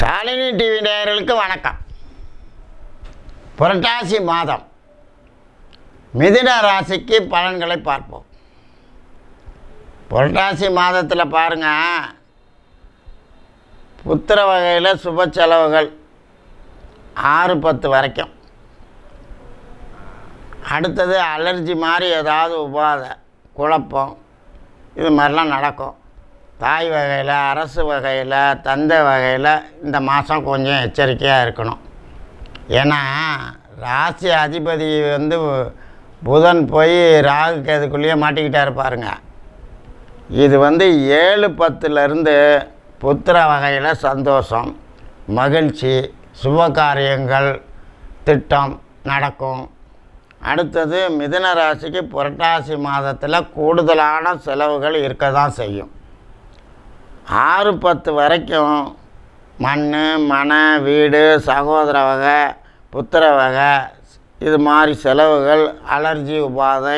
Shalini TV நேயர்களுக்கு வணக்கம். புரட்டாசி மாதம். மிதின ராசிக்கு பலன்களை பார்ப்போம். புரட்டாசி மாதத்தில் பாருங்கள் புத்திர வகையில் சுப செலவுகள் ஆறு பத்து வரைக்கும். அடுத்தது அலர்ஜி மாதிரி ஏதாவது உபாதை குழப்பம் இது மாதிரிலாம் நடக்கும். தாய் வகையில் அரசு வகையில் தந்தை வகையில் இந்த மாதம் கொஞ்சம் எச்சரிக்கையாக இருக்கணும். ஏன்னா ராசி அதிபதி வந்து புதன் போய் ராகு கேதுக்குள்ளேயே மாட்டிக்கிட்டே இருப்பாருங்க இது வந்து ஏழு பத்துலேருந்து புத்திர வகையில் சந்தோஷம் மகிழ்ச்சி சுபகாரியங்கள் திட்டம் நடக்கும். அடுத்தது மிதுன ராசிக்கு புரட்டாசி மாதத்தில் கூடுதலான செலவுகள் இருக்க தான் செய்யும். ஆறு பத்து வரைக்கும் மண் மன வீடு சகோதர வகை புத்திர வகை இது மாதிரி செலவுகள் அலர்ஜி உபாதை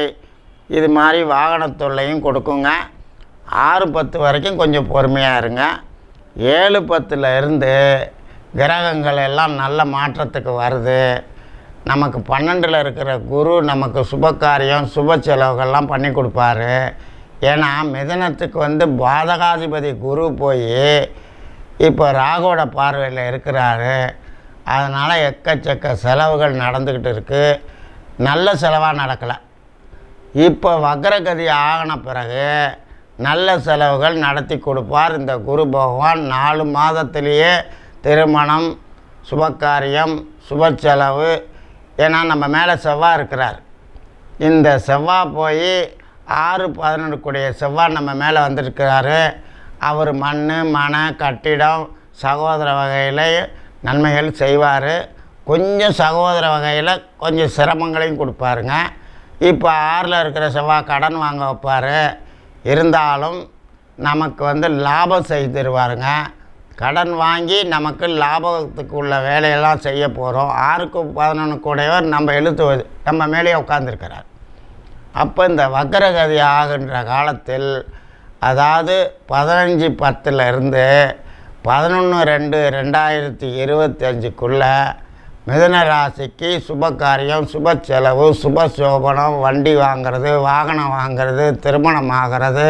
இது மாதிரி வாகனத்தொல்லையும் கொடுக்குங்க. ஆறு பத்து வரைக்கும் கொஞ்சம் பொறுமையாக இருங்க. ஏழு பத்தில் இருந்து கிரகங்கள் எல்லாம் நல்ல மாற்றத்துக்கு வருது. நமக்கு பன்னெண்டில் இருக்கிற குரு நமக்கு சுப காரியம் சுப செலவுகள்லாம் பண்ணி கொடுப்பாரு. ஏன்னா மிதனத்துக்கு வந்து பாதகாதிபதி குரு போய் இப்போ ராகுவோட பார்வையில் இருக்கிறாரு. அதனால் எக்கச்சக்க செலவுகள் நடந்துக்கிட்டு இருக்குது நல்ல செலவாக நடக்கலை. இப்போ வக்ரகதி ஆகின பிறகு நல்ல செலவுகள் நடத்தி கொடுப்பார் இந்த குரு பகவான். நாலு மாதத்திலேயே திருமணம் சுபக்காரியம் சுப செலவு ஏன்னா நம்ம மேலே செவ்வாய் இருக்கிறார். இந்த செவ்வாய் போய் ஆறு பதினொன்றுக்குடைய செவ்வாய் நம்ம மேலே வந்திருக்கிறாரு. அவர் மண் மன கட்டிடம் சகோதர வகையில் நன்மைகள் செய்வார். கொஞ்சம் சகோதர வகையில் கொஞ்சம் சிரமங்களையும் கொடுப்பாருங்க. இப்போ ஆறில் இருக்கிற செவ்வாய் கடன் வாங்க வைப்பார். இருந்தாலும் நமக்கு வந்து லாபம் செய்து தருவாருங்க. கடன் வாங்கி நமக்கு லாபத்துக்கு உள்ள வேலையெல்லாம் செய்ய போகிறோம் ஆறுக்கு பதினொன்று கூடையவர் நம்ம எழுத்து நம்ம மேலேயே உட்காந்துருக்கிறார் அப்போ இந்த வக்கரகதி ஆகின்ற காலத்தில் அதாவது பதினஞ்சு பத்தில் இருந்து பதினொன்று ரெண்டு ரெண்டாயிரத்தி இருபத்தஞ்சுக்குள்ளே மிதன ராசிக்கு சுப காரியம் சுப செலவு சுப சோபனம் வண்டி வாங்கிறது வாகனம் வாங்கிறது திருமணம் ஆகிறது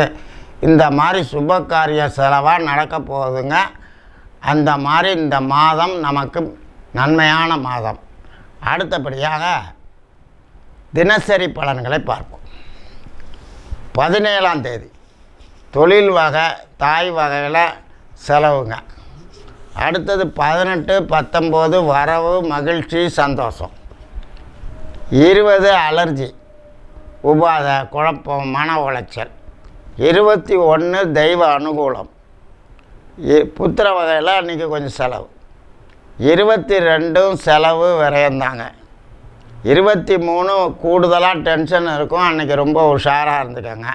இந்த மாதிரி சுப காரிய செலவாக நடக்க போகுதுங்க. அந்த மாதிரி இந்த மாதம் நமக்கு நன்மையான மாதம். அடுத்தபடியாக தினசரி பலன்களை பார்ப்போம். பதினேழாம் தேதி தொழில் வகை தாய் வகையில் செலவுங்க. அடுத்தது பதினெட்டு பத்தொம்போது வரவு மகிழ்ச்சி சந்தோஷம். இருபது அலர்ஜி உபாதை குழப்பம் மன உளைச்சல். இருபத்தி ஒன்று தெய்வ அனுகூலம். இ- புத்திர வகையில் அன்றைக்கி கொஞ்சம் செலவு. இருபத்தி ரெண்டும் செலவு விரயம்தாங்க. இருபத்தி மூணு கூடுதலாக டென்ஷன் இருக்கும். அன்றைக்கி ரொம்ப உஷாராக இருந்துக்கோங்க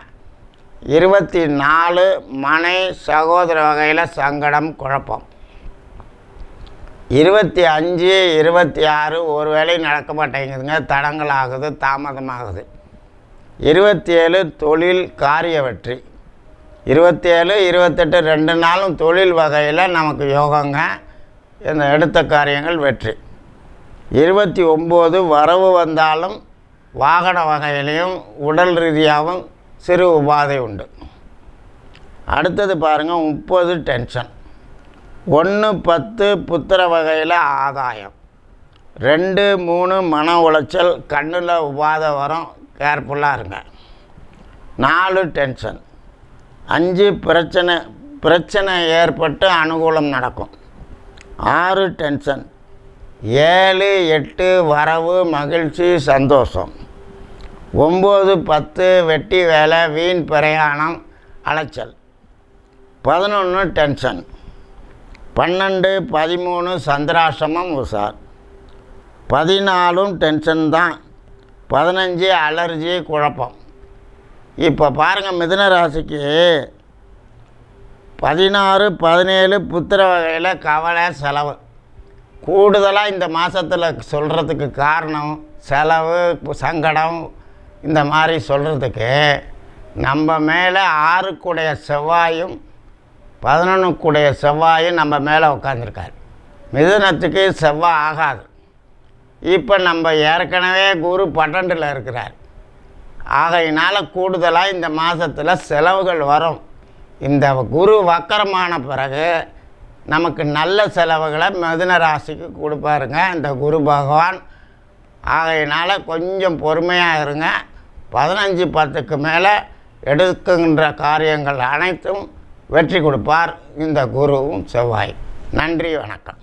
இருபத்தி நாலு மனை சகோதர வகையில் சங்கடம் குழப்பம். இருபத்தி அஞ்சு இருபத்தி ஆறு ஒரு வேளை நடக்க மாட்டேங்குதுங்க. தடங்கள் ஆகுது தாமதமாகுது இருபத்தி ஏழு தொழில் காரிய வெற்றி. இருபத்தி ஏழு இருபத்தெட்டு ரெண்டு நாளும் தொழில் வகையில் நமக்கு யோகங்க. இந்த எடுத்த காரியங்கள் வெற்றி. இருபத்தி ஒம்பது வரவு வந்தாலும் வாகன வகையிலையும் உடல் ரீதியாகவும் சிறு உபாதை உண்டு. அடுத்தது பாருங்கள் முப்பது டென்ஷன். ஒன்று பத்து புத்திர வகையில் ஆதாயம். ரெண்டு மூணு மன உளைச்சல் கண்ணில் உபாதை வரும் கேர்ஃபுல்லாக இருங்க. நாலு டென்ஷன். அஞ்சு பிரச்சனை பிரச்சனை ஏற்பட்டு அனுகூலம் நடக்கும். ஆறு டென்ஷன். ஏழு எட்டு வரவு மகிழ்ச்சி சந்தோஷம். ஒம்பது பத்து வெட்டி வேலை வீண் பிரயாணம் அலைச்சல். பதினொன்று டென்ஷன். பன்னெண்டு பதிமூணு சந்திராசிரமம் உஷார். பதினாலும் டென்ஷன் தான். பதினஞ்சு அலர்ஜி குழப்பம். இப்போ பாருங்கள் மிதுன ராசிக்கு பதினாறு பதினேழு புத்திர வகையில் கவலை செலவு. கூடுதலாக இந்த மாதத்தில் சொல்கிறதுக்கு காரணம் செலவு சங்கடம் இந்த மாதிரி சொல்கிறதுக்கு நம்ம மேலே ஆறுக்குடைய செவ்வாயும் பதினொன்றுக்குடைய செவ்வாயும் நம்ம மேலே உட்காந்துருக்கார் மிதுனத்துக்கு செவ்வாய் ஆகாது. இப்போ நம்ம ஏற்கனவே குரு பன்னெண்டில் இருக்கிறார். ஆகையினால் கூடுதலாக இந்த மாதத்தில் செலவுகள் வரும். இந்த குரு வக்கரமான பிறகு நமக்கு நல்ல செலவுகளை மிதுன ராசிக்கு கொடுப்பாருங்க. இந்த குரு பகவான். ஆகையினால் கொஞ்சம் பொறுமையாக இருங்க. பதினஞ்சு பத்துக்கு மேலே எடுக்கின்ற காரியங்கள் அனைத்தும் வெற்றி கொடுப்பார். இந்த குருவும் செவ்வாய். நன்றி வணக்கம்.